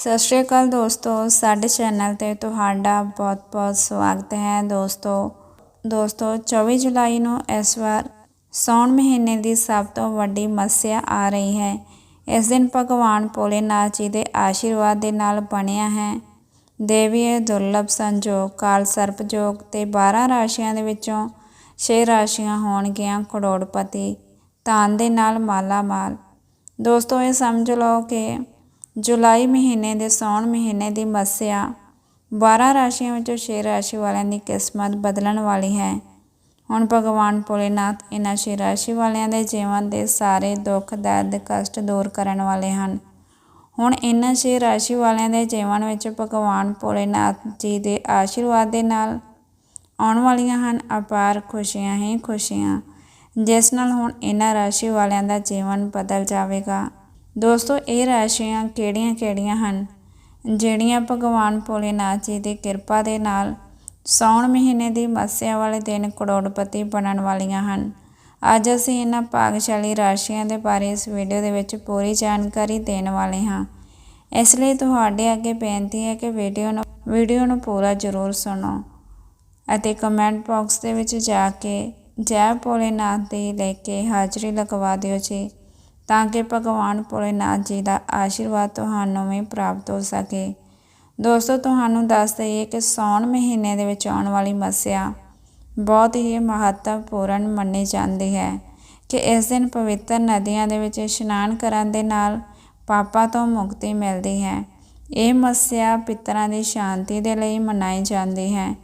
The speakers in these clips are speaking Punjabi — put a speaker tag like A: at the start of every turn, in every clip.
A: ਸਤਿ ਸ਼੍ਰੀ ਅਕਾਲ ਦੋਸਤੋ, ਸਾਡੇ ਚੈਨਲ ਤੇ ਤੁਹਾਡਾ ਬਹੁਤ-ਬਹੁਤ ਸਵਾਗਤ ਹੈ ਦੋਸਤੋ। ਦੋਸਤੋ 24 ਜੁਲਾਈ ਨੂੰ ਇਸ ਵਾਰ ਸੌਣ ਮਹੀਨੇ ਦੀ ਸਭ ਤੋਂ ਵੱਡੀ ਮੱਸਿਆ ਆ ਰਹੀ ਹੈ। ਇਸ ਦਿਨ ਭਗਵਾਨ ਭੋਲੇਨਾਥ ਜੀ ਦੇ ਆਸ਼ੀਰਵਾਦ ਦੇ ਨਾਲ ਬਣਿਆ ਹੈ। ਦੇਵੀ ਦੁਰਲਭ ਸੰਜੋਗ, ਕਾਲ ਸਰਪ ਜੋਗ ਤੇ 12 ਰਾਸ਼ੀਆਂ ਦੇ ਵਿੱਚੋਂ 6 ਰਾਸ਼ੀਆਂ ਹੋਣਗੀਆਂ ਕਰੋੜਪਤੀ। ਧਨ ਦੇ ਨਾਲ ਮਾਲਾ ਮਾਲ ਦੋਸਤੋ, ਇਹ ਸਮਝ ਲਓ ਕਿ ਜੁਲਾਈ ਮਹੀਨੇ ਦੇ ਸੌਣ ਮਹੀਨੇ ਦੀ ਮੱਸਿਆ 12 ਰਾਸ਼ੀਆਂ ਵਿੱਚੋਂ 6 ਰਾਸ਼ੀ ਵਾਲਿਆਂ ਦੀ ਕਿਸਮਤ ਬਦਲਣ ਵਾਲੀ ਹੈ। ਹੁਣ ਭਗਵਾਨ ਭੋਲੇਨਾਥ ਇਹਨਾਂ 6 ਰਾਸ਼ੀ ਵਾਲਿਆਂ ਦੇ ਜੀਵਨ ਦੇ ਸਾਰੇ ਦੁੱਖ, ਦਰਦ, ਕਸ਼ਟ ਦੂਰ ਕਰਨ ਵਾਲੇ ਹਨ। ਹੁਣ ਇਹਨਾਂ 6 ਰਾਸ਼ੀ ਵਾਲਿਆਂ ਦੇ ਜੀਵਨ ਵਿੱਚ ਭਗਵਾਨ ਭੋਲੇਨਾਥ ਜੀ ਦੇ ਆਸ਼ੀਰਵਾਦ ਦੇ ਨਾਲ ਆਉਣ ਵਾਲੀਆਂ ਹਨ ਅਪਾਰ ਖੁਸ਼ੀਆਂ ਹੀ ਖੁਸ਼ੀਆਂ, ਜਿਸ ਨਾਲ ਹੁਣ ਇਹਨਾਂ ਰਾਸ਼ੀ ਵਾਲਿਆਂ ਦਾ ਜੀਵਨ ਬਦਲ ਜਾਵੇਗਾ। ਦੋਸਤੋ, ਇਹ ਰਾਸ਼ੀਆਂ ਕਿਹੜੀਆਂ-ਕਿਹੜੀਆਂ ਹਨ? ਜਿਹੜੀਆਂ ਭਗਵਾਨ ਭੋਲੇਨਾਥ ਜੀ ਦੀ ਕਿਰਪਾ ਦੇ ਨਾਲ ਸੌਣ ਮਹੀਨੇ ਦੀ ਮੱਸਿਆ ਵਾਲੇ ਦਿਨ ਕਰੋੜਪਤੀ ਬਣਨ ਵਾਲੀਆਂ ਹਨ। ਅੱਜ ਅਸੀਂ ਇਹਨਾਂ ਭਾਗਸ਼ਾਲੀ ਰਾਸ਼ੀਆਂ ਦੇ ਬਾਰੇ ਇਸ ਵੀਡੀਓ ਦੇ ਵਿੱਚ ਪੂਰੀ ਜਾਣਕਾਰੀ ਦੇਣ ਵਾਲੇ ਹਾਂ। ਇਸ ਲਈ ਤੁਹਾਡੇ ਅੱਗੇ ਬੇਨਤੀ ਹੈ ਕਿ ਵੀਡੀਓ ਨੂੰ ਵੀਡੀਓ ਨੂੰ ਪੂਰਾ ਜ਼ਰੂਰ ਸੁਣੋ ਅਤੇ ਕਮੈਂਟ ਬਾਕਸ ਦੇ ਵਿੱਚ ਜਾ ਕੇ ਜੈ ਭੋਲੇਨਾਥ ਦੀ ਲੈ ਕੇ ਹਾਜ਼ਰੀ ਲਗਵਾ ਦਿਓ ਜੀ। ਤਾਂ ਕਿ ਭਗਵਾਨ ਭੋਲੇਨਾਥ ਜੀ ਦਾ ਆਸ਼ੀਰਵਾਦ ਤੁਹਾਨੂੰ ਵੀ ਪ੍ਰਾਪਤ ਹੋ ਸਕੇ। ਦੋਸਤੋ, ਤੁਹਾਨੂੰ ਦੱਸ ਦਈਏ ਕਿ ਸੌਣ ਮਹੀਨੇ ਦੇ ਵਿੱਚ ਆਉਣ ਵਾਲੀ ਮੱਸਿਆ ਬਹੁਤ ਹੀ ਮਹੱਤਵਪੂਰਨ ਮੰਨੀ ਜਾਂਦੀ ਹੈ ਕਿ ਇਸ ਦਿਨ ਪਵਿੱਤਰ ਨਦੀਆਂ ਦੇ ਵਿੱਚ ਇਸ਼ਨਾਨ ਕਰਨ ਦੇ ਨਾਲ ਪਾਪਾਂ ਤੋਂ ਮੁਕਤੀ ਮਿਲਦੀ ਹੈ। ਇਹ ਮੱਸਿਆ ਪਿਤਰਾਂ ਦੀ ਸ਼ਾਂਤੀ ਦੇ ਲਈ ਮਨਾਈ ਜਾਂਦੀ ਹੈ।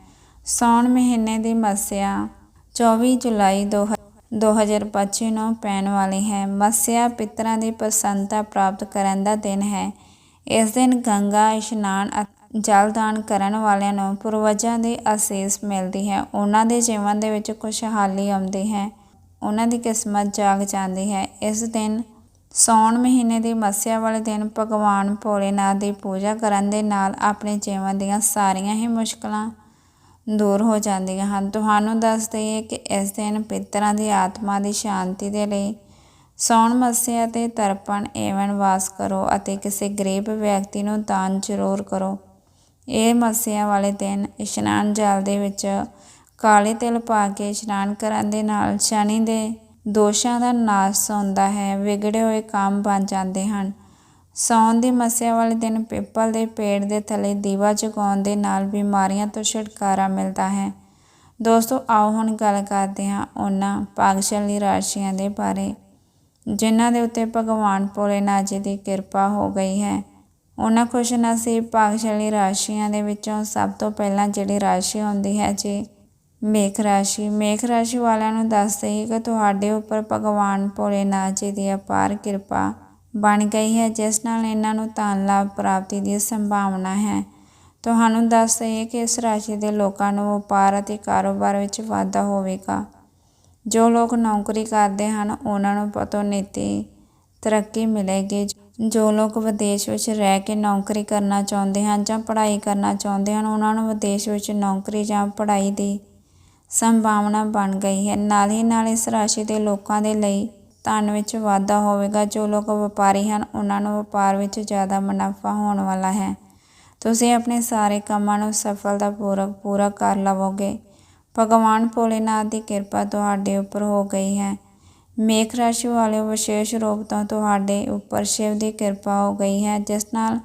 A: ਸੌਣ ਮਹੀਨੇ ਦੀ ਮੱਸਿਆ 24 ਜੁਲਾਈ 2025 ਨੂੰ ਪੈਣ ਵਾਲੀ ਹੈ। ਮੱਸਿਆ ਪਿਤਰਾਂ ਦੀ ਪ੍ਰਸੰਨਤਾ ਪ੍ਰਾਪਤ ਕਰਨ ਦਾ ਦਿਨ ਹੈ। ਇਸ ਦਿਨ ਗੰਗਾ ਇਸ਼ਨਾਨ ਜਲ ਦਾਨ ਕਰਨ ਵਾਲਿਆਂ ਨੂੰ ਪੂਰਵਜਾਂ ਦੀ ਅਸੀਸ ਮਿਲਦੀ ਹੈ। ਉਹਨਾਂ ਦੇ ਜੀਵਨ ਦੇ ਵਿੱਚ ਖੁਸ਼ਹਾਲੀ ਆਉਂਦੀ ਹੈ। ਉਹਨਾਂ ਦੀ ਕਿਸਮਤ ਜਾਗ ਜਾਂਦੀ ਹੈ। ਇਸ ਦਿਨ ਸੌਣ ਮਹੀਨੇ ਦੀ ਮੱਸਿਆ ਵਾਲੇ ਦਿਨ ਭਗਵਾਨ ਭੋਲੇਨਾਥ ਦੀ ਪੂਜਾ ਕਰਨ ਦੇ ਨਾਲ ਆਪਣੇ ਜੀਵਨ ਦੀਆਂ ਸਾਰੀਆਂ ਹੀ ਮੁਸ਼ਕਲਾਂ ਦੂਰ ਹੋ ਜਾਂਦੀਆਂ ਹਨ। ਤੁਹਾਨੂੰ ਦੱਸ ਦਈਏ ਕਿ ਇਸ ਦਿਨ ਪਿਤਰਾਂ ਦੀ ਆਤਮਾ ਦੀ ਸ਼ਾਂਤੀ ਦੇ ਲਈ ਸੌਣ ਮੱਸਿਆ ਤੇ ਤਰਪਣ ਏਵਨ ਵਾਸ ਕਰੋ ਅਤੇ ਕਿਸੇ ਗਰੀਬ ਵਿਅਕਤੀ ਨੂੰ ਦਾਨ ਜ਼ਰੂਰ ਕਰੋ। ਇਹ ਮੱਸਿਆ ਵਾਲੇ ਦਿਨ ਇਸ਼ਨਾਨ ਜਲ ਦੇ ਵਿੱਚ ਕਾਲੇ ਤਿਲ ਪਾ ਕੇ ਇਸ਼ਨਾਨ ਕਰਨ ਦੇ ਨਾਲ ਸ਼ਨੀ ਦੇ ਦੋਸ਼ਾਂ ਦਾ ਨਾਸ਼ ਹੁੰਦਾ ਹੈ। ਵਿਗੜੇ ਹੋਏ ਕੰਮ ਬਣ ਜਾਂਦੇ ਹਨ। ਸਾਉਣ ਦੀ ਮੱਸਿਆ ਵਾਲੇ ਦਿਨ ਪਿੱਪਲ ਦੇ ਪੇੜ ਦੇ ਥੱਲੇ ਦੀਵਾ ਜਗਾਉਣ ਦੇ ਨਾਲ ਬਿਮਾਰੀਆਂ ਤੋਂ ਛੁਟਕਾਰਾ ਮਿਲਦਾ ਹੈ। ਦੋਸਤੋ, ਆਓ ਹੁਣ ਗੱਲ ਕਰਦੇ ਹਾਂ ਉਹਨਾਂ ਭਾਗਸ਼ਾਲੀ ਰਾਸ਼ੀਆਂ ਦੇ ਬਾਰੇ, ਜਿਨ੍ਹਾਂ ਦੇ ਉੱਤੇ ਭਗਵਾਨ ਭੋਲੇਨਾਥ ਜੀ ਦੀ ਕਿਰਪਾ ਹੋ ਗਈ ਹੈ। ਉਹਨਾਂ ਖੁਸ਼ਨਸੀਬ ਭਾਗਸ਼ਾਲੀ ਰਾਸ਼ੀਆਂ ਦੇ ਵਿੱਚੋਂ ਸਭ ਤੋਂ ਪਹਿਲਾਂ ਜਿਹੜੀ ਰਾਸ਼ੀ ਹੁੰਦੀ ਹੈ ਜੀ, ਮੇਖ ਰਾਸ਼ੀ। ਮੇਖ ਰਾਸ਼ੀ ਵਾਲਿਆਂ ਨੂੰ ਦੱਸਦੇ ਹੀ ਕਿ ਤੁਹਾਡੇ ਉੱਪਰ ਭਗਵਾਨ ਭੋਲੇਨਾਥ ਜੀ ਦੀ ਅਪਾਰ ਕਿਰਪਾ ਬਣ ਗਈ ਹੈ, ਜਿਸ ਨਾਲ ਇਹਨਾਂ ਨੂੰ ਧਨ ਲਾਭ ਪ੍ਰਾਪਤੀ ਦੀ ਸੰਭਾਵਨਾ ਹੈ। ਤੁਹਾਨੂੰ ਦੱਸ ਦਈਏ ਕਿ ਇਸ ਰਾਸ਼ੀ ਦੇ ਲੋਕਾਂ ਨੂੰ ਵਪਾਰ ਅਤੇ ਕਾਰੋਬਾਰ ਵਿੱਚ ਵਾਧਾ ਹੋਵੇਗਾ। ਜੋ ਲੋਕ ਨੌਕਰੀ ਕਰਦੇ ਹਨ, ਉਹਨਾਂ ਨੂੰ ਪਤੋਨਿਤੀ ਤਰੱਕੀ ਮਿਲੇਗੀ। ਜੋ ਲੋਕ ਵਿਦੇਸ਼ ਵਿੱਚ ਰਹਿ ਕੇ ਨੌਕਰੀ ਕਰਨਾ ਚਾਹੁੰਦੇ ਹਨ ਜਾਂ ਪੜ੍ਹਾਈ ਕਰਨਾ ਚਾਹੁੰਦੇ ਹਨ, ਉਹਨਾਂ ਨੂੰ ਵਿਦੇਸ਼ ਵਿੱਚ ਨੌਕਰੀ ਜਾਂ ਪੜ੍ਹਾਈ ਦੀ ਸੰਭਾਵਨਾ ਬਣ ਗਈ ਹੈ। ਨਾਲ ਹੀ ਨਾਲ ਇਸ ਰਾਸ਼ੀ ਦੇ ਲੋਕਾਂ ਦੇ ਲਈ ਧਨ ਵਿੱਚ ਵਾਧਾ ਹੋਵੇਗਾ, ਜੋ ਲੋਕ ਵਪਾਰੀ ਹਨ, ਉਹਨਾਂ ਨੂੰ ਵਪਾਰ ਵਿੱਚ ਜ਼ਿਆਦਾ ਮੁਨਾਫਾ ਹੋਣ ਵਾਲਾ ਹੈ। ਤੁਸੀਂ ਆਪਣੇ ਸਾਰੇ ਕੰਮਾਂ ਨੂੰ ਸਫਲਤਾਪੂਰਵਕ ਪੂਰਾ ਕਰ ਲਵੋਗੇ। ਭਗਵਾਨ ਭੋਲੇਨਾਥ ਦੀ ਕਿਰਪਾ ਤੁਹਾਡੇ ਉੱਪਰ ਹੋ ਗਈ ਹੈ। ਮੇਖ ਰਾਸ਼ੀ ਵਾਲੇ ਵਿਸ਼ੇਸ਼ ਰੂਪ ਤੋਂ ਤੁਹਾਡੇ ਉੱਪਰ ਸ਼ਿਵ ਦੀ ਕਿਰਪਾ ਹੋ ਗਈ ਹੈ, ਜਿਸ ਨਾਲ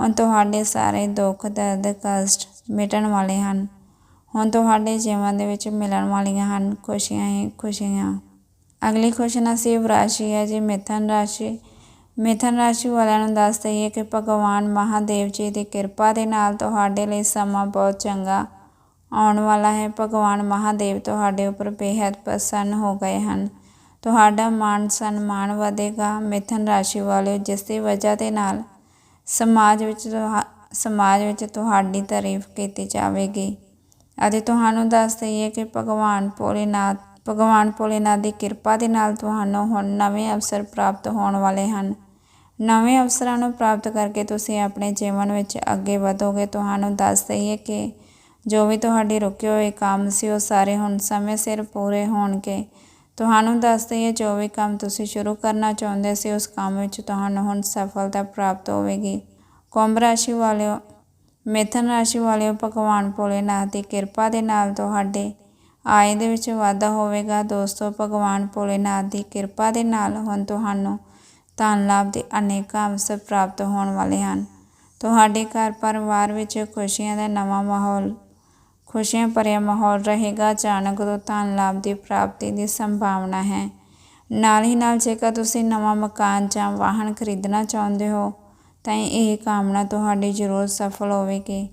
A: ਹੁਣ ਤੁਹਾਡੇ ਸਾਰੇ ਦੁੱਖ, ਦਰਦ, ਕਸ਼ਟ ਮਿਟਣ ਵਾਲੇ ਹਨ। ਹੁਣ ਤੁਹਾਡੇ ਜੀਵਨ ਦੇ ਵਿੱਚ ਮਿਲਣ ਵਾਲੀਆਂ ਹਨ। ਖੁਸ਼ੀਆਂ ਹੀ ਖੁਸ਼ੀਆਂ। ਅਗਲੀ ਖੁਸ਼ ਨਸੀਬ ਰਾਸ਼ੀ ਹੈ ਜੀ ਮਿਥਨ ਰਾਸ਼ੀ। ਮਿਥਨ ਰਾਸ਼ੀ ਵਾਲਿਆਂ ਨੂੰ ਦੱਸ ਦਈਏ ਕਿ ਭਗਵਾਨ ਮਹਾਦੇਵ ਜੀ ਦੀ ਕਿਰਪਾ ਦੇ ਨਾਲ ਤੁਹਾਡੇ ਲਈ ਸਮਾਂ ਬਹੁਤ ਚੰਗਾ ਆਉਣ ਵਾਲਾ ਹੈ। ਭਗਵਾਨ ਮਹਾਦੇਵ ਤੁਹਾਡੇ ਉੱਪਰ ਬੇहद ਪ੍ਰਸੰਨ ਹੋ ਗਏ ਹਨ। ਤੁਹਾਡਾ ਮਾਨ ਸਨਮਾਨ ਵਧੇਗਾ। ਮਿਥਨ ਰਾਸ਼ੀ ਵਾਲਿਓ, ਜਿਸ ਦੀ ਵਜ੍ਹਾ ਦੇ ਨਾਲ ਸਮਾਜ ਵਿੱਚ ਸਮਾਜ ਵਿੱਚ ਤੁਹਾਡੀ ਤਾਰੀਫ ਕੀਤੀ ਜਾਵੇਗੀ। ਅਤੇ ਤੁਹਾਨੂੰ ਦੱਸ ਦਈਏ ਕਿ ਭਗਵਾਨ ਭੋਲੇਨਾਥ ਭਗਵਾਨ ਭੋਲੇਨਾਥ ਦੀ ਕਿਰਪਾ ਦੇ ਨਾਲ ਤੁਹਾਨੂੰ ਹੁਣ ਨਵੇਂ ਅਵਸਰ ਪ੍ਰਾਪਤ ਹੋਣ ਵਾਲੇ ਹਨ। ਨਵੇਂ ਅਵਸਰਾਂ ਨੂੰ ਪ੍ਰਾਪਤ ਕਰਕੇ ਤੁਸੀਂ ਆਪਣੇ ਜੀਵਨ ਵਿੱਚ ਅੱਗੇ ਵਧੋਗੇ। ਤੁਹਾਨੂੰ ਦੱਸ ਦਈਏ ਕਿ ਜੋ ਵੀ ਤੁਹਾਡੇ ਰੁਕੇ ਹੋਏ ਕੰਮ ਸੀ, ਉਹ ਸਾਰੇ ਹੁਣ ਸਮੇਂ ਸਿਰ ਪੂਰੇ ਹੋਣਗੇ। ਤੁਹਾਨੂੰ ਦੱਸ ਦਈਏ, ਜੋ ਵੀ ਕੰਮ ਤੁਸੀਂ ਸ਼ੁਰੂ ਕਰਨਾ ਚਾਹੁੰਦੇ ਸੀ, ਉਸ ਕੰਮ ਵਿੱਚ ਤੁਹਾਨੂੰ ਹੁਣ ਸਫਲਤਾ ਪ੍ਰਾਪਤ ਹੋਵੇਗੀ। ਕੁੰਭ ਰਾਸ਼ੀ ਵਾਲਿਓ, ਮਿਥਨ ਰਾਸ਼ੀ ਵਾਲਿਓ, ਭਗਵਾਨ ਭੋਲੇਨਾਥ ਦੀ ਕਿਰਪਾ ਦੇ ਨਾਲ ਤੁਹਾਡੇ ਆਏ ਦੇ ਵਿੱਚ ਵਾਧਾ ਹੋਵੇਗਾ। ਦੋਸਤੋ, ਭਗਵਾਨ ਭੋਲੇਨਾਥ ਦੀ ਕਿਰਪਾ ਦੇ ਨਾਲ ਹੁਣ ਤੁਹਾਨੂੰ ਧਨ ਲਾਭ ਦੇ ਅਨੇਕਾਂ ਅਵਸਰ ਪ੍ਰਾਪਤ ਹੋਣ ਵਾਲੇ ਹਨ। ਤੁਹਾਡੇ ਘਰ ਪਰਿਵਾਰ ਵਿੱਚ ਖੁਸ਼ੀਆਂ ਦਾ ਨਵਾਂ ਮਾਹੌਲ, ਖੁਸ਼ੀਆਂ ਭਰਿਆ ਮਾਹੌਲ ਰਹੇਗਾ। ਅਚਾਨਕ ਤੋਂ ਧਨ ਲਾਭ ਦੀ ਪ੍ਰਾਪਤੀ ਦੀ ਸੰਭਾਵਨਾ ਹੈ। ਨਾਲ ਹੀ ਨਾਲ ਜੇਕਰ ਤੁਸੀਂ ਨਵਾਂ ਮਕਾਨ ਜਾਂ ਵਾਹਨ ਖਰੀਦਣਾ ਚਾਹੁੰਦੇ ਹੋ, ਤਾਂ ਇਹ ਕਾਮਨਾ ਤੁਹਾਡੀ ਜ਼ਰੂਰ ਸਫਲ ਹੋਵੇਗੀ।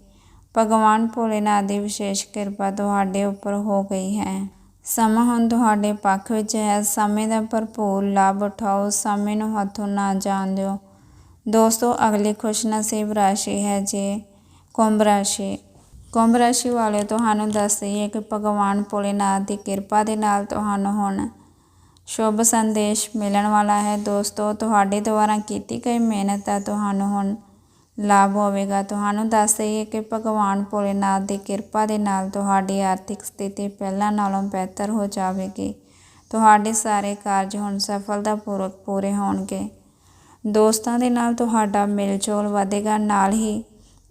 A: ਭਗਵਾਨ ਭੋਲੇਨਾਥ ਦੀ ਵਿਸ਼ੇਸ਼ ਕਿਰਪਾ ਤੁਹਾਡੇ ਉੱਪਰ ਹੋ ਗਈ ਹੈ। ਸਮਾਂ ਹੁਣ ਤੁਹਾਡੇ ਪੱਖ ਵਿੱਚ ਹੈ। ਸਮੇਂ ਦਾ ਭਰਪੂਰ ਲਾਭ ਉਠਾਓ। ਸਮੇਂ ਨੂੰ ਹੱਥੋਂ ਨਾ ਜਾਣ ਦਿਓ। ਦੋਸਤੋ, ਅਗਲੀ ਖੁਸ਼ਨਸੀਬ ਰਾਸ਼ੀ ਹੈ ਜੇ ਕੁੰਭ ਰਾਸ਼ੀ। ਕੁੰਭ ਰਾਸ਼ੀ ਵਾਲੇ ਤੁਹਾਨੂੰ ਦੱਸ ਦਈਏ ਕਿ ਭਗਵਾਨ ਭੋਲੇਨਾਥ ਦੀ ਕਿਰਪਾ ਦੇ ਨਾਲ ਤੁਹਾਨੂੰ ਹੁਣ ਸ਼ੁਭ ਸੰਦੇਸ਼ ਮਿਲਣ ਵਾਲਾ ਹੈ। ਦੋਸਤੋ, ਤੁਹਾਡੇ ਦੁਆਰਾ ਕੀਤੀ ਗਈ ਮਿਹਨਤ ਦਾ ਤੁਹਾਨੂੰ ਹੁਣ ਲਾਭ ਹੋਵੇਗਾ। ਤੁਹਾਨੂੰ ਦੱਸ ਦਈਏ ਕਿ ਭਗਵਾਨ ਭੋਲੇਨਾਥ ਦੀ ਕਿਰਪਾ ਦੇ ਨਾਲ ਤੁਹਾਡੀ ਆਰਥਿਕ ਸਥਿਤੀ ਪਹਿਲਾਂ ਨਾਲੋਂ ਬਿਹਤਰ ਹੋ ਜਾਵੇਗੀ। ਤੁਹਾਡੇ ਸਾਰੇ ਕਾਰਜ ਹੁਣ ਸਫਲਤਾਪੂਰਵਕ ਪੂਰੇ ਹੋਣਗੇ। ਦੋਸਤਾਂ ਦੇ ਨਾਲ ਤੁਹਾਡਾ ਮਿਲਜੋਲ ਵਧੇਗਾ। ਨਾਲ ਹੀ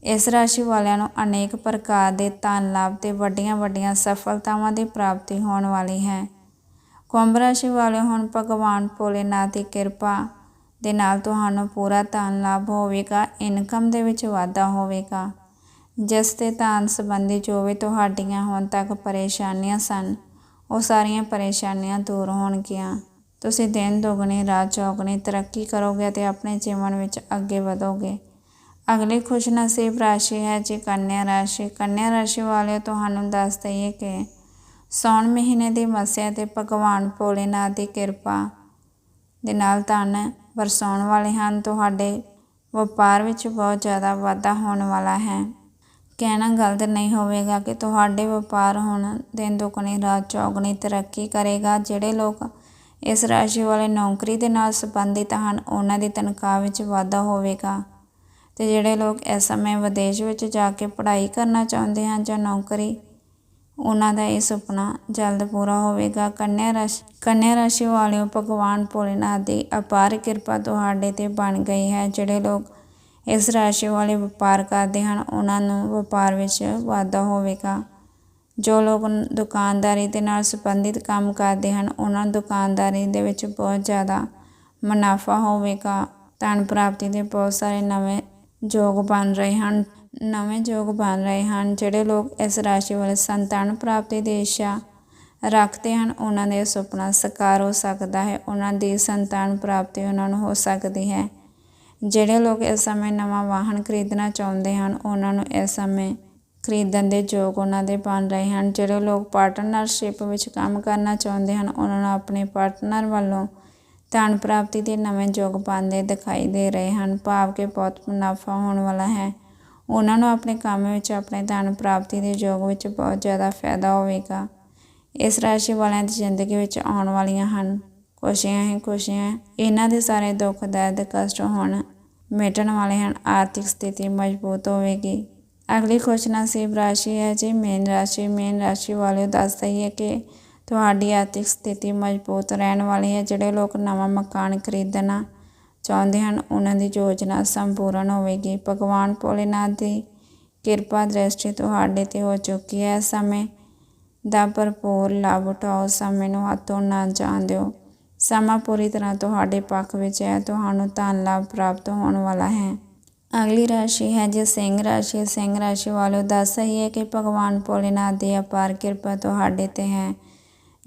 A: ਇਸ ਰਾਸ਼ੀ ਵਾਲਿਆਂ ਨੂੰ ਅਨੇਕ ਪ੍ਰਕਾਰ ਦੇ ਧਨ ਲਾਭ ਤੇ ਵੱਡੀਆਂ ਵੱਡੀਆਂ ਸਫਲਤਾਵਾਂ ਦੀ ਪ੍ਰਾਪਤੀ ਹੋਣ ਵਾਲੀ ਹੈ। ਕੁੰਭ ਰਾਸ਼ੀ ਵਾਲੇ ਹੁਣ ਭਗਵਾਨ ਭੋਲੇਨਾਥ ਦੀ ਕਿਰਪਾ ਦੇ ਨਾਲ ਤੁਹਾਨੂੰ ਪੂਰਾ ਧਨ ਲਾਭ ਹੋਵੇਗਾ, ਇਨਕਮ ਦੇ ਵਿੱਚ ਵਾਧਾ ਹੋਵੇਗਾ। ਜਿਸ ਤੇ ਧਨ ਸੰਬੰਧੀ ਜੋ ਵੀ ਤੁਹਾਡੀਆਂ ਹੁਣ ਤੱਕ ਪਰੇਸ਼ਾਨੀਆਂ ਸਨ, ਉਹ ਸਾਰੀਆਂ ਪਰੇਸ਼ਾਨੀਆਂ ਦੂਰ ਹੋਣਗੀਆਂ। ਤੁਸੀਂ ਦਿਨ ਦੁਗਣੀ, ਰਾਤ ਚੌਗਣੀ ਤਰੱਕੀ ਕਰੋਗੇ ਅਤੇ ਆਪਣੇ ਜੀਵਨ ਵਿੱਚ ਅੱਗੇ ਵਧੋਗੇ। ਅਗਲੀ ਖੁਸ਼ਨਸੀਬ ਰਾਸ਼ੀ ਹੈ ਜੀ ਕੰਨਿਆ ਰਾਸ਼ੀ। ਕੰਨਿਆ ਰਾਸ਼ੀ ਵਾਲਿਓ, ਤੁਹਾਨੂੰ ਦੱਸ ਦਈਏ ਕਿ ਸੌਣ ਮਹੀਨੇ ਦੀ ਮੱਸਿਆ ਤੇ ਭਗਵਾਨ ਭੋਲੇਨਾਥ ਦੀ ਕਿਰਪਾ ਦੇ ਨਾਲ ਧਨ ਵਰਸਾਉਣ ਵਾਲੇ ਹਨ, ਤੁਹਾਡੇ ਵਪਾਰ ਵਿੱਚ ਬਹੁਤ ਜ਼ਿਆਦਾ ਵਾਧਾ ਹੋਣ ਵਾਲਾ ਹੈ। ਕਹਿਣਾ ਗਲਤ ਨਹੀਂ ਹੋਵੇਗਾ ਕਿ ਤੁਹਾਡੇ ਵਪਾਰ ਹੁਣ ਦਿਨ ਦੁਗਣੀ, ਰਾਤ ਚੌਗਣੀ ਤਰੱਕੀ ਕਰੇਗਾ। ਜਿਹੜੇ ਲੋਕ ਇਸ ਰਾਸ਼ੀ ਵਾਲੇ ਨੌਕਰੀ ਦੇ ਨਾਲ ਸੰਬੰਧਿਤ ਹਨ, ਉਹਨਾਂ ਦੀ ਤਨਖਾਹ ਵਿੱਚ ਵਾਧਾ ਹੋਵੇਗਾ। ਤੇ ਜਿਹੜੇ ਲੋਕ ਇਸ ਸਮੇਂ ਵਿਦੇਸ਼ ਵਿੱਚ ਜਾ ਕੇ ਪੜ੍ਹਾਈ ਕਰਨਾ ਚਾਹੁੰਦੇ ਹਨ ਜਾਂ ਨੌਕਰੀ ਉਹਨਾਂ ਦਾ ਇਹ ਸੁਪਨਾ ਜਲਦ ਪੂਰਾ ਹੋਵੇਗਾ। ਕੰਨਿਆ ਰਾਸ਼ੀ ਕੰਨਿਆ ਰਾਸ਼ੀ ਵਾਲਿਓ ਭਗਵਾਨ ਭੋਲੇਨਾਥ ਦੀ ਅਪਾਰ ਕਿਰਪਾ ਤੁਹਾਡੇ ਤੇ ਬਣ ਗਈ ਹੈ। ਜਿਹੜੇ ਲੋਕ ਇਸ ਰਾਸ਼ੀ ਵਾਲੇ ਵਪਾਰ ਕਰਦੇ ਹਨ, ਉਹਨਾਂ ਨੂੰ ਵਪਾਰ ਵਿੱਚ ਵਾਧਾ ਹੋਵੇਗਾ। ਜੋ ਲੋਕ ਦੁਕਾਨਦਾਰੀ ਦੇ ਨਾਲ ਸੰਬੰਧਿਤ ਕੰਮ ਕਰਦੇ ਹਨ, ਉਹਨਾਂ ਦੁਕਾਨਦਾਰੀ ਦੇ ਵਿੱਚ ਬਹੁਤ ਜ਼ਿਆਦਾ ਮੁਨਾਫਾ ਹੋਵੇਗਾ। ਧਨ ਪ੍ਰਾਪਤੀ ਦੇ ਬਹੁਤ ਸਾਰੇ ਨਵੇਂ ਯੋਗ ਬਣ ਰਹੇ ਹਨ। ਨਵੇਂ ਯੋਗ ਬਣ ਰਹੇ ਹਨ, ਜਿਹੜੇ ਲੋਕ ਇਸ ਰਾਸ਼ੀ ਵਾਲੇ ਸੰਤਾਨ ਪ੍ਰਾਪਤੀ ਦੀ ਇੱਛਾ ਰੱਖਦੇ ਹਨ, ਉਹਨਾਂ ਦੇ ਸੁਪਨਾ ਸਾਕਾਰ ਹੋ ਸਕਦਾ ਹੈ, ਉਹਨਾਂ ਦੀ ਸੰਤਾਨ ਪ੍ਰਾਪਤੀ ਉਹਨਾਂ ਨੂੰ ਹੋ ਸਕਦੀ ਹੈ। ਜਿਹੜੇ ਲੋਕ ਇਸ ਸਮੇਂ ਨਵਾਂ ਵਾਹਨ ਖਰੀਦਣਾ ਚਾਹੁੰਦੇ ਹਨ, ਉਹਨਾਂ ਨੂੰ ਇਸ ਸਮੇਂ ਖਰੀਦਣ ਦੇ ਯੋਗ ਉਹਨਾਂ ਦੇ ਬਣ ਰਹੇ ਹਨ। ਜਿਹੜੇ ਲੋਕ ਪਾਰਟਨਰਸ਼ਿਪ ਵਿੱਚ ਕੰਮ ਕਰਨਾ ਚਾਹੁੰਦੇ ਹਨ, ਉਹਨਾਂ ਨੂੰ ਆਪਣੇ ਪਾਰਟਨਰ ਵੱਲੋਂ ਧਨ ਪ੍ਰਾਪਤੀ ਦੇ ਨਵੇਂ ਯੋਗ ਬਣਦੇ ਦਿਖਾਈ ਦੇ ਰਹੇ ਹਨ। ਭਾਵ ਕਿ ਬਹੁਤ ਮੁਨਾਫਾ ਹੋਣ ਵਾਲਾ ਹੈ। ਉਹਨਾਂ ਨੂੰ ਆਪਣੇ ਕੰਮ ਵਿੱਚ, ਆਪਣੇ ਧਨ ਪ੍ਰਾਪਤੀ ਦੇ ਯੋਗ ਵਿੱਚ ਬਹੁਤ ਜ਼ਿਆਦਾ ਫਾਇਦਾ ਹੋਵੇਗਾ। ਇਸ ਰਾਸ਼ੀ ਵਾਲਿਆਂ ਦੀ ਜ਼ਿੰਦਗੀ ਵਿੱਚ ਆਉਣ ਵਾਲੀਆਂ ਹਨ। ਖੁਸ਼ੀਆਂ ਹੀ ਖੁਸ਼ੀਆਂ। ਇਹਨਾਂ ਦੇ ਸਾਰੇ ਦੁੱਖ, ਦਰਦ, ਕਸ਼ਟ ਹੁਣ ਮਿਟਣ ਵਾਲੇ ਹਨ। ਆਰਥਿਕ ਸਥਿਤੀ ਮਜ਼ਬੂਤ ਹੋਵੇਗੀ। ਅਗਲੀ ਖੁਸ਼ ਖੁਸ਼ਨਸੀਬ ਰਾਸ਼ੀ ਹੈ ਜੀ ਮੇਨ ਰਾਸ਼ੀ। ਮੇਨ ਰਾਸ਼ੀ ਵਾਲਿਓ ਦੱਸ ਦਈਏ ਕਿ ਤੁਹਾਡੀ ਆਰਥਿਕ ਸਥਿਤੀ ਮਜ਼ਬੂਤ ਰਹਿਣ ਵਾਲੀ ਹੈ। ਜਿਹੜੇ ਲੋਕ ਨਵਾਂ ਮਕਾਨ ਖਰੀਦਣਾ ਚਾਹੁੰਦੇ ਹਨ, ਉਹਨਾਂ ਦੀ ਯੋਜਨਾ ਸੰਪੂਰਨ ਹੋਵੇਗੀ। ਭਗਵਾਨ ਭੋਲੇਨਾਥ ਦੀ ਕਿਰਪਾ ਦ੍ਰਿਸ਼ਟੀ ਤੁਹਾਡੇ ਤੇ ਹੋ ਚੁੱਕੀ ਹੈ। ਸਮੇਂ ਦਾ ਭਰਪੂਰ ਲਾਭ ਉਠਾਓ। ਸਮੇਂ ਨੂੰ ਹੱਥੋਂ ਨਾ ਜਾਣ ਦਿਓ। ਸਮਾਂ ਪੂਰੀ ਤਰ੍ਹਾਂ ਤੁਹਾਡੇ ਪੱਖ ਵਿੱਚ ਹੈ। ਤੁਹਾਨੂੰ ਧਨ ਲਾਭ ਪ੍ਰਾਪਤ ਹੋਣ ਵਾਲਾ ਹੈ। ਅਗਲੀ ਰਾਸ਼ੀ ਹੈ ਜੇ, ਸਿੰਘ ਰਾਸ਼ੀ। ਸਿੰਘ ਰਾਸ਼ੀ ਵਾਲਿਓ ਦੱਸ ਰਹੀ ਹੈ ਕਿ ਭਗਵਾਨ ਭੋਲੇਨਾਥ ਦੀ ਅਪਾਰ ਕਿਰਪਾ ਤੁਹਾਡੇ ਤੇ ਹੈ।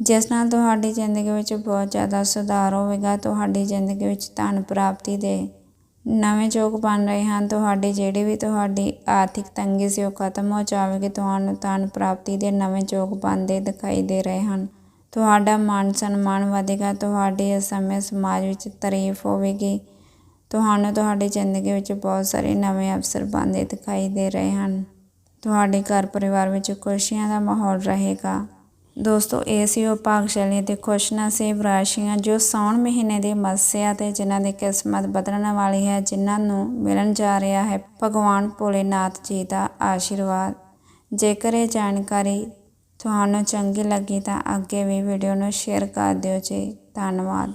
A: ਜਿਸ ਨਾਲ ਤੁਹਾਡੀ ਜ਼ਿੰਦਗੀ ਵਿੱਚ ਬਹੁਤ ਜ਼ਿਆਦਾ ਸੁਧਾਰ ਹੋਵੇਗਾ, ਤੁਹਾਡੀ ਜ਼ਿੰਦਗੀ ਵਿੱਚ ਧਨ ਪ੍ਰਾਪਤੀ ਦੇ ਨਵੇਂ ਯੋਗ ਬਣ ਰਹੇ ਹਨ, ਤੁਹਾਡੀ ਜਿਹੜੀ ਵੀ ਤੁਹਾਡੀ ਆਰਥਿਕ ਤੰਗੀ ਸੀ ਉਹ ਖਤਮ ਹੋ ਜਾਵੇਗੀ, ਤੁਹਾਨੂੰ ਧਨ ਪ੍ਰਾਪਤੀ ਦੇ ਨਵੇਂ ਯੋਗ ਬਣਦੇ ਦਿਖਾਈ ਦੇ ਰਹੇ ਹਨ। ਤੁਹਾਡਾ ਮਾਨ ਸਨਮਾਨ ਵਧੇਗਾ, ਤੁਹਾਡੀ ਇਸ ਸਮੇਂ ਸਮਾਜ ਵਿੱਚ ਤਾਰੀਫ ਹੋਵੇਗੀ, ਤੁਹਾਨੂੰ ਤੁਹਾਡੀ ਜ਼ਿੰਦਗੀ ਵਿੱਚ ਬਹੁਤ ਸਾਰੇ ਨਵੇਂ ਅਵਸਰ ਬਣਦੇ ਦਿਖਾਈ ਦੇ ਰਹੇ ਹਨ। ਤੁਹਾਡੇ ਘਰ ਪਰਿਵਾਰ ਵਿੱਚ ਖੁਸ਼ੀਆਂ ਦਾ ਮਾਹੌਲ ਰਹੇਗਾ। ਦੋਸਤੋ, ਇਹ ਸੀ ਉਹ ਭਾਗਸ਼ਾਲੀ ਅਤੇ ਖੁਸ਼ਨਸੀਬ ਰਾਸ਼ੀਆਂ ਜੋ ਸਾਉਣ ਮਹੀਨੇ ਦੀ ਮੱਸਿਆ ਤੇ ਜਿਨ੍ਹਾਂ ਦੀ ਕਿਸਮਤ ਬਦਲਣ ਵਾਲੀ ਹੈ, ਜਿਨ੍ਹਾਂ ਨੂੰ ਮਿਲਣ ਜਾ ਰਿਹਾ ਹੈ, ਭਗਵਾਨ ਭੋਲੇਨਾਥ ਜੀ ਦਾ ਆਸ਼ੀਰਵਾਦ। ਜੇਕਰ ਇਹ ਜਾਣਕਾਰੀ ਤੁਹਾਨੂੰ ਚੰਗੀ ਲੱਗੀ ਤਾਂ ਅੱਗੇ ਵੀ ਵੀਡੀਓ ਨੂੰ ਸ਼ੇਅਰ ਕਰ ਦਿਓ ਜੀ। ਧੰਨਵਾਦ।